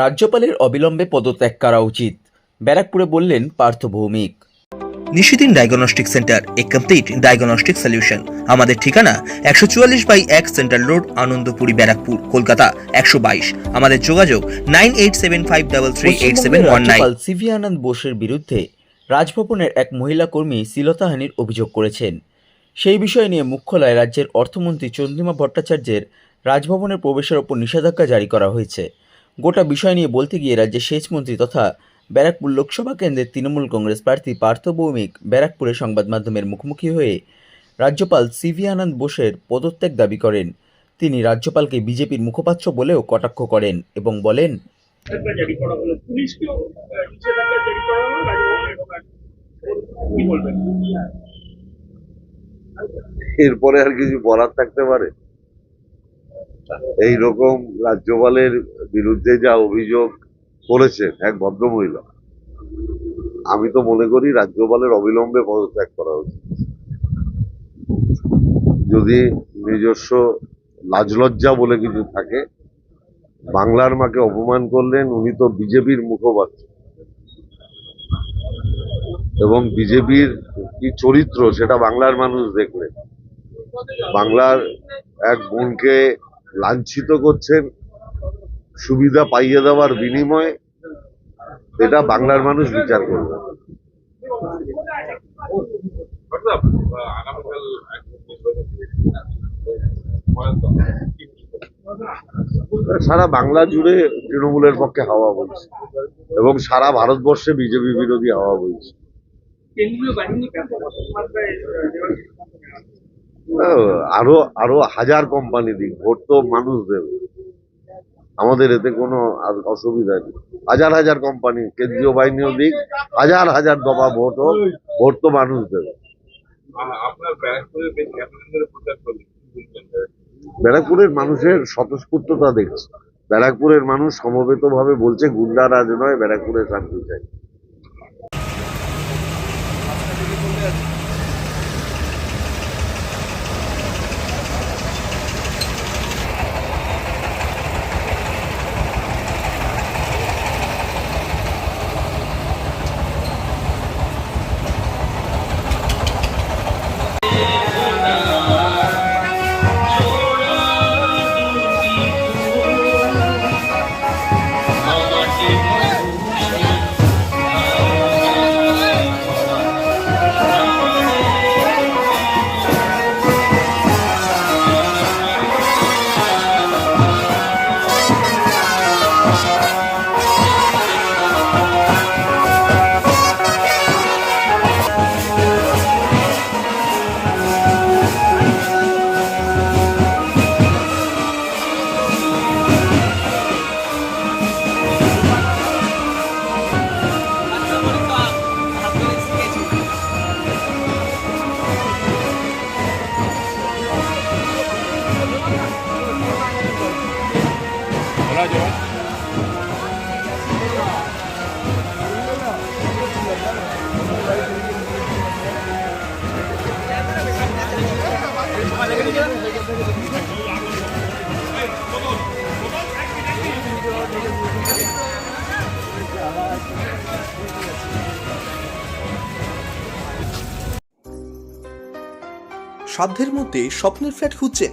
রাজ্যপালের অবিলম্বে পদত্যাগ করা উচিত ব্যারাকপুরে বললেন পার্থ ভৌমিক। নিশিদিন ডায়াগনস্টিক সেন্টার এ কমপ্লিট ডায়াগনস্টিক সলিউশন আমাদের ঠিকানা একশো চুয়াল্লিশ বাই এক সেন্ট্রাল রোড আনন্দপুরি ব্যারাকপুর কলকাতা একশো বাইশ। আমাদের যোগাযোগ nine eight seven five double three eight seven one nine. CV Ananda বোসের বিরুদ্ধে রাজভবনের এক মহিলা কর্মী শ্লীলতাহানির অভিযোগ করেছেন। সেই বিষয় নিয়ে মুখ খোলায় রাজ্যের অর্থমন্ত্রী চন্দ্রিমা ভট্টাচার্যের রাজভবনের প্রবেশের ওপর নিষেধাজ্ঞা জারি করা হয়েছে। গোটা বিষয় নিয়ে বলতে গিয়ে রাজ্যের সেচ মন্ত্রী তথা ব্যারাকপুর লোকসভা কেন্দ্রের তৃণমূল কংগ্রেস প্রার্থী পার্থ ভৌমিক ব্যারাকপুরে সংবাদ মাধ্যমের মুখোমুখি হয়ে রাজ্যপাল সিভি আনন্দ বোসের পদত্যাগ দাবি করেন। তিনি রাজ্যপালকে বিজেপির মুখপাত্র বলেও কটাক্ষ করেন এবং বলেন, এরপরে আর কিছু বলার থাকতে পারে? এই রকম রাজ্যপালের বিরুদ্ধে যা অভিযোগ করেছেন এক ভদ্রমহিলা, আমি তো মনে করি রাজ্যপালের অবিলম্বে পদত্যাগ করা উচিত। যদি নিজস্ব লাজলজ্জা বলে কিছু থাকে, বাংলার মাকে অপমান করলেন, উনি তো বিজেপির মুখপাত্র। এবং বিজেপির কি চরিত্র সেটা বাংলার মানুষ দেখলেন। বাংলার এক বোনকে লাঞ্ছিত করছেন, সুবিধা পাইয়ে দেওয়ার বিনিময়ে এটা বাংলার মানুষ বিচার করবে। সারা বাংলা জুড়ে তৃণমূলের পক্ষে হাওয়া বইছে এবং সারা ভারতবর্ষে বিজেপি বিরোধী হাওয়া বইছে। কেন্দ্রীয় বাহিনী আরও আরও হাজার কোম্পানি দিক ভোট তো মানুষ দেবে। আমাদের এতে কোনো অসুবিধা নেই। হাজার হাজার কোম্পানি কেন্দ্রীয় বাহিনীও দিক হাজার হাজার দফা ভোট হোক ভোট তো মানুষ দেবে। ব্যারাকপুরের মানুষের স্বতঃস্ফূর্ততা দেখছে। ব্যারাকপুরের মানুষ সমবেত ভাবে বলছে গুন্ডা রাজ নয় ব্যারাকপুরের শান্তি চাই। সাধ্যের মধ্যে স্বপ্নের ফ্ল্যাট খুঁজছেন